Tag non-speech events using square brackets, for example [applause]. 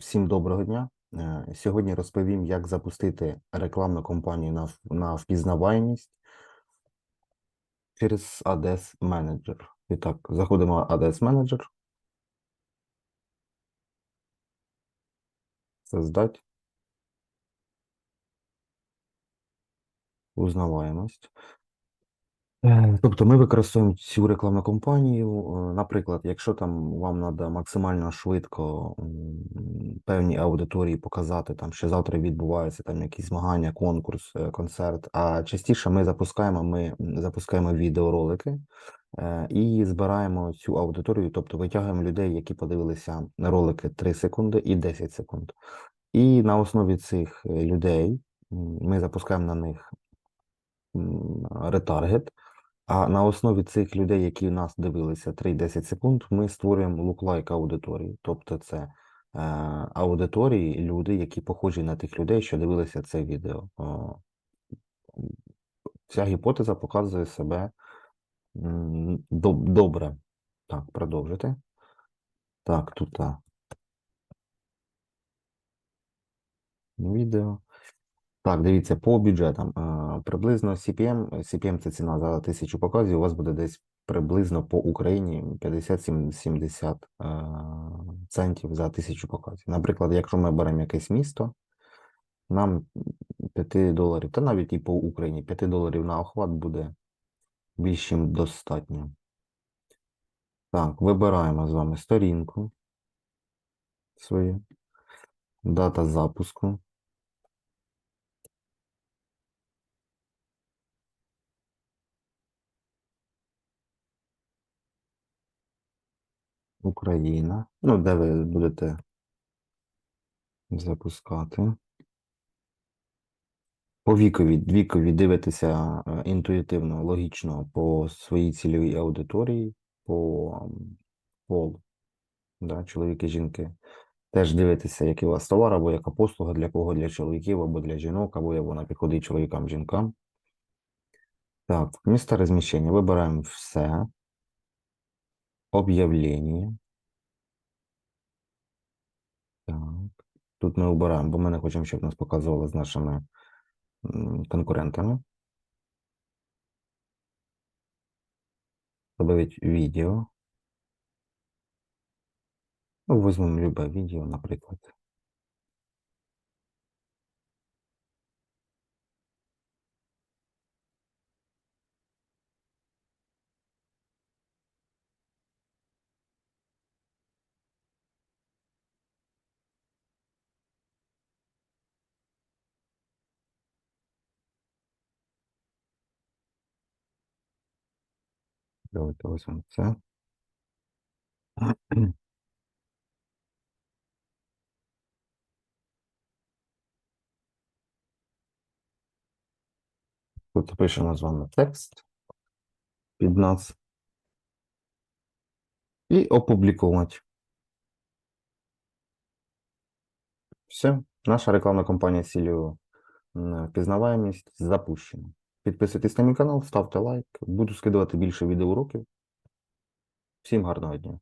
Всім доброго дня. Е, Сьогодні розповім, як запустити рекламну кампанію на, на впізнаваємість через ADS Manager. І так, заходимо в ADS Manager. Создать. Узнаваємость. Е, Тобто ми використовуємо цю рекламну кампанію. е, Наприклад, якщо там вам треба максимально швидко м, певній аудиторії показати, там, що завтра відбувається там якісь змагання, конкурс, е, концерт. А частіше ми запускаємо, ми запускаємо відеоролики і збираємо цю аудиторію, тобто витягуємо людей, які подивилися ролики 3 секунди і 10 секунд. І на основі цих людей ми запускаємо на них м, ретаргет. А на основі цих людей, які нас дивилися 3-10 секунд, ми створюємо луклайк аудиторії. Тобто це е, аудиторії, люди, які похожі на тих людей, що дивилися це відео. О, Ця гіпотеза показує себе доб- добре. Так, продовжити. Так, тут відео. Так, дивіться, по бюджетам. е, Приблизно CPM, CPM це ціна за тисячу показів, у вас буде десь приблизно по Україні 50-70 е, центів за тисячу показів. Наприклад, якщо ми беремо якесь місто, нам 5 доларів, та навіть і по Україні 5 доларів на охват буде більш ніж достатньо. Так, вибираємо з вами сторінку свою, дата запуску. Україна. Ну, де ви будете запускати. По вікові, вікові дивитися е, інтуїтивно, логічно по своїй цільовій аудиторії, по полу, да, чоловіки, жінки. Теж дивитися, який у вас товар, або яка послуга для кого, для чоловіків, або для жінок, або вона підходить чоловікам, жінкам. Так, місце розміщення. Вибираємо все. Об'явлення. Так. Тут ми обираємо, бо ми не хочемо, щоб нас показували з нашими конкурентами. Добавить відео. Ну, візьмемо любе відео, наприклад. Давайте візьмемо це. [clears throat] Тут пишемо з вами текст під нас і опублікувати. Все, наша рекламна кампанія з цілею м, запущена. Підписуйтесь на мій канал, ставте лайк. Буду скидувати більше відеоуроків. Всім гарного дня!